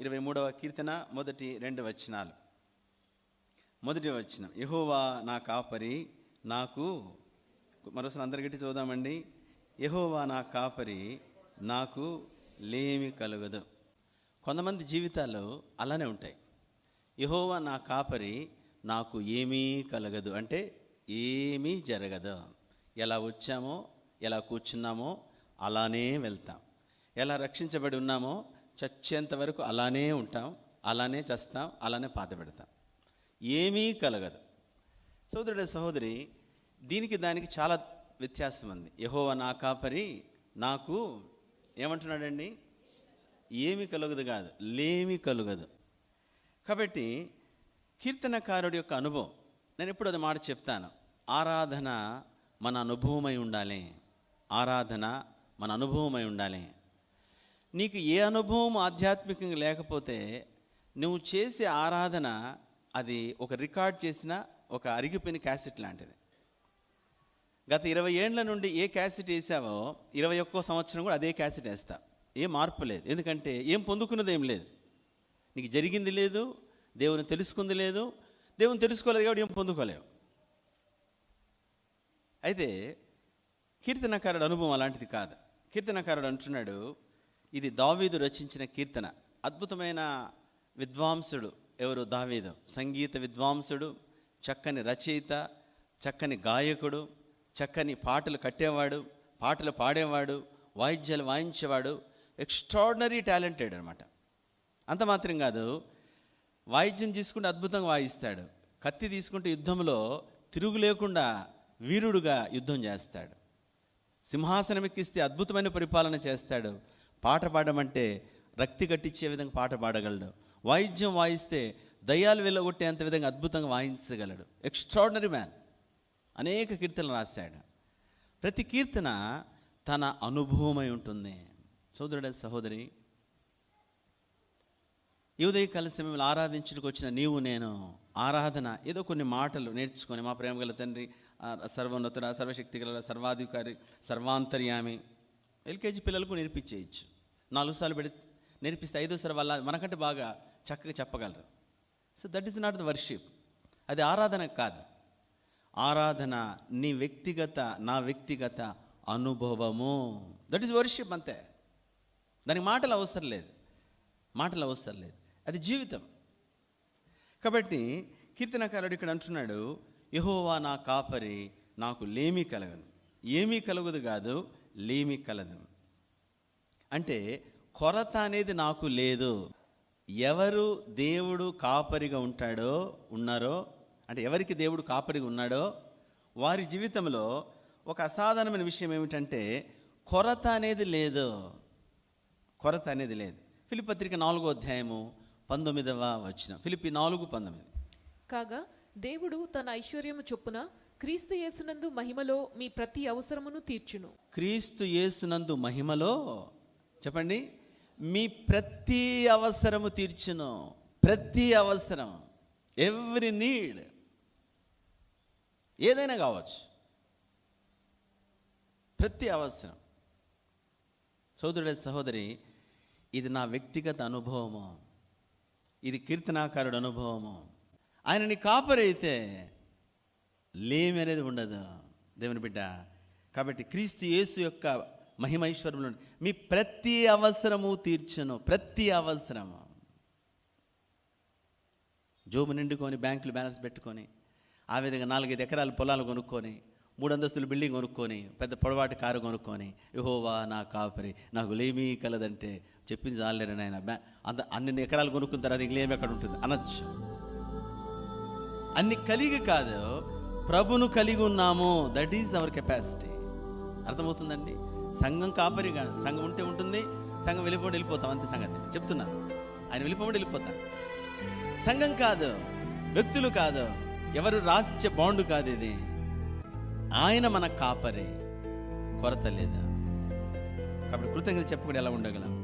ఇరవై మూడవ కీర్తన మొదటి రెండు వచనాలు. మొదటి వచనం యహోవా నా కాపరి నాకు మరోసారి అందరి గట్టి చూద్దామండి యహోవా నా కాపరి నాకు లేమి కలగదు. కొంతమంది జీవితాలు అలానే ఉంటాయి. యహోవా నా కాపరి నాకు ఏమీ కలగదు. అంటే ఏమీ జరగదు. ఎలా వచ్చామో ఎలా కూర్చున్నామో అలానే వెళ్తాం. ఎలా రక్షించబడి ఉన్నామో చచ్చేంత వరకు అలానే ఉంటాం అలానే చస్తాం అలానే పాత పెడతాం. ఏమీ కలగదు. సోదరుడు సహోదరి దీనికి దానికి చాలా వ్యత్యాసం ఉంది. యహోవ నా కాపరి నాకు ఏమంటున్నాడండి? ఏమి కలుగదు కాదు లేమి కలుగదు. కాబట్టి కీర్తనకారుడి యొక్క అనుభవం నేను ఎప్పుడు అది మాట చెప్తాను. ఆరాధన మన అనుభవమై ఉండాలి. ఆరాధన మన అనుభవమై ఉండాలి. నీకు ఏ అనుభవం ఆధ్యాత్మికంగా లేకపోతే నువ్వు చేసే ఆరాధన అది ఒక రికార్డ్ చేసిన ఒక అరిగిపోయిన క్యాసెట్ లాంటిది. గత ఇరవై ఏండ్ల నుండి ఏ క్యాసెట్ వేసావో ఇరవై ఒక్కో సంవత్సరం కూడా అదే క్యాసెట్ వేస్తా. ఏం మార్పు లేదు. ఎందుకంటే ఏం పొందుకున్నది ఏం లేదు. నీకు జరిగింది లేదు దేవుని తెలుసుకుంది లేదు దేవుని తెలుసుకోలేదు కాబట్టి ఏం పొందుకోలేవు. అయితే కీర్తనకారుడు అనుభవం అలాంటిది కాదు. కీర్తనకారుడు అంటున్నాడు ఇది దావీదు రచించిన కీర్తన. అద్భుతమైన విద్వాంసుడు ఎవరు? దావీదు. సంగీత విద్వాంసుడు చక్కని రచయిత చక్కని గాయకుడు చక్కని పాటలు కట్టేవాడు పాటలు పాడేవాడు వాయిద్యాలు వాయించేవాడు. ఎక్స్ట్రాడినరీ టాలెంటెడ్ అనమాట అంత మాత్రం కాదు వాయిద్యం తీసుకుంటే అద్భుతంగా వాయిస్తాడు. కత్తి తీసుకుంటే యుద్ధంలో తిరుగు లేకుండా వీరుడుగా యుద్ధం చేస్తాడు. సింహాసనం ఎక్కిస్తే అద్భుతమైన పరిపాలన చేస్తాడు. పాట పాడమంటే రక్తి కట్టించే విధంగా పాట పాడగలడు. వాయిద్యం వాయిస్తే దయ్యాలు వెళ్ళగొట్టేంత విధంగా అద్భుతంగా వాయించగలడు. ఎక్స్ట్రాడినరీ మ్యాన్ అనేక కీర్తనలు రాశాడు. ప్రతి కీర్తన తన అనుభవమై ఉంటుంది. సోదరుడ సహోదరి ఈ కలిసి సమయంలో ఆరాధించుటకు వచ్చిన నీవు నేను ఆరాధన ఏదో కొన్ని మాటలు నేర్చుకొని మా ప్రేమ గల తండ్రి సర్వోన్నతుడ సర్వశక్తి గల సర్వాధికారి సర్వాంతర్యామి ఎల్కేజీ పిల్లలకు నేర్పించేయచ్చు. నాలుగు సార్లు పెడి నేర్పిస్తే ఐదోసారి వాళ్ళ మనకంటే బాగా చక్కగా చెప్పగలరు. So that is not the worship అది ఆరాధన కాదు. ఆరాధన నీ వ్యక్తిగత నా వ్యక్తిగత అనుభవము. దట్ ఈస్ వర్షిప్ అంతే. దానికి మాటలు అవసరం లేదు. మాటలు అవసరం లేదు. అది జీవితం. కాబట్టి కీర్తనకారుడు ఇక్కడ అంటున్నాడు యహోవా నా కాపరి నాకు లేమి కలగదు. ఏమీ కలగదు కాదు లేమి కలదు. అంటే కొరత అనేది నాకు లేదు. ఎవరు దేవుడు కాపరిగా ఉంటాడో ఉన్నారో అంటే ఎవరికి దేవుడు కాపరిగా ఉన్నాడో వారి జీవితంలో ఒక అసాధారణమైన విషయం ఏమిటంటే కొరత అనేది లేదు. కొరత అనేది లేదు. ఫిలిప్ పత్రిక నాలుగో అధ్యాయము పంతొమ్మిదవ వచ్చిన ఫిలిపి నాలుగు పంతొమ్మిది. కాగా దేవుడు తన ఐశ్వర్యము చొప్పున క్రీస్తు యేసునందు మహిమలో మీ ప్రతి అవసరమును తీర్చును. క్రీస్తు యేసునందు మహిమలో చెప్పండి. మీ ప్రతి అవసరము తీర్చును. ప్రతి అవసరం. Every need. ఏదైనా కావచ్చు. ప్రతి అవసరం. సోదరుడే సహోదరి ఇది నా వ్యక్తిగత అనుభవము. ఇది కీర్తనాకారుడు అనుభవము. ఆయన నీ కాపరైతే లేమి అనేది ఉండదు. దేవుని బిడ్డ కాబట్టి క్రీస్తు యేసు యొక్క మహిమైశ్వరంలో మీ ప్రతి అవసరము తీర్చను ప్రతి అవసరము. జోబు నిండుకొని బ్యాంకులు బ్యాలెన్స్ పెట్టుకొని ఆ విధంగా నాలుగైదు ఎకరాల పొలాలు కొనుక్కొని మూడు అంతస్తులు బిల్డింగ్ కొనుక్కొని పెద్ద పొడవాటి కారు కొనుక్కొని యహోవా నా కాపరి నాకు లేమీ కలదంటే చెప్పింది చాలేరు నాయన? బ్యా అంత అన్ని ఎకరాలు కొనుక్కున్న తర్వాత ఇంకేమి ఎక్కడ ఉంటుంది? అనొచ్చు. అన్ని కలిగి కాదు ప్రభును కలిగి ఉన్నాము. దట్ ఈజ్ అవర్ కెపాసిటీ అర్థమవుతుందండి? సంఘం కాపరి కాదు. సంఘం ఉంటే ఉంటుంది సంఘం వెళ్ళిపోయి వెళ్ళిపోతాం. అంతే సంగతి. చెప్తున్నాను ఆయన వెళ్ళిపోయి వెళ్ళిపోతాం సంఘం కాదు వ్యక్తులు కాదు ఎవరు రాసిచ్చే బాండు కాదు ఇది. ఆయన మన కాపరి కొరత లేదా. కాబట్టి కృతజ్ఞత చెప్పుకుంటే ఎలా ఉండగలం?